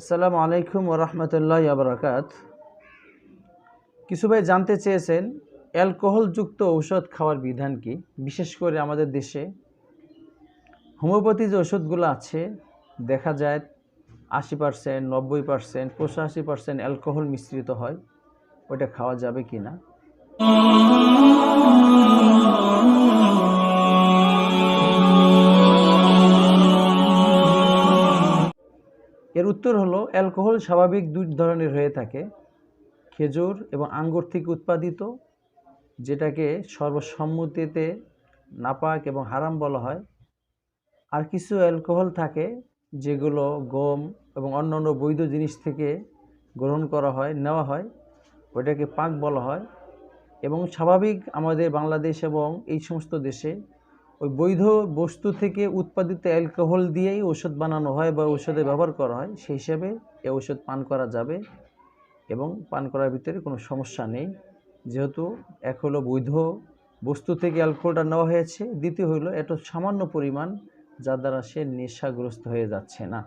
আসসালামু আলাইকুম ওরহমতুল্লাহ আবরাকাত কিছু ভাই জানতে চেয়েছেন, অ্যালকোহলযুক্ত ঔষধ খাওয়ার বিধান কি? বিশেষ করে আমাদের দেশে হোমিওপ্যাথি যে ওষুধগুলো আছে, দেখা যায় আশি পার্সেন্ট, নব্বই পার্সেন্ট, পঁচাশি পার্সেন্ট অ্যালকোহল মিশ্রিত হয়, ওটা খাওয়া যাবে কি না এর উত্তর হলো, অ্যালকোহল স্বাভাবিক দুই ধরনের হয়ে থাকে, খেজুর এবং আঙ্গুর থেকে উৎপাদিত, যেটাকে সর্বসম্মতিতে নাপাক এবং হারাম বলা হয়। আর কিছু অ্যালকোহল থাকে যেগুলো গম এবং অন্যান্য বৈধ জিনিস থেকে গ্রহণ করা হয়, নেওয়া হয়, ওইটাকে পাক বলা হয়। এবং স্বাভাবিক আমাদের বাংলাদেশ এবং এই সমস্ত দেশে ওই বৈধ বস্তু থেকে উৎপাদিত অ্যালকোহল দিয়েই ওষুধ বানানো হয় বা ঔষধে ব্যবহার করা হয়, সেই হিসাবে এই ওষুধ পান করা যাবে এবং পান করার ভিতরে কোনো সমস্যা নেই। যেহেতু এক হলো বৈধ বস্তু থেকে অ্যালকোহলটা নেওয়া হয়েছে, দ্বিতীয় হলো এটা সামান্য পরিমাণ, যার দ্বারা সে নেশাগ্রস্ত হয়ে যাচ্ছে না।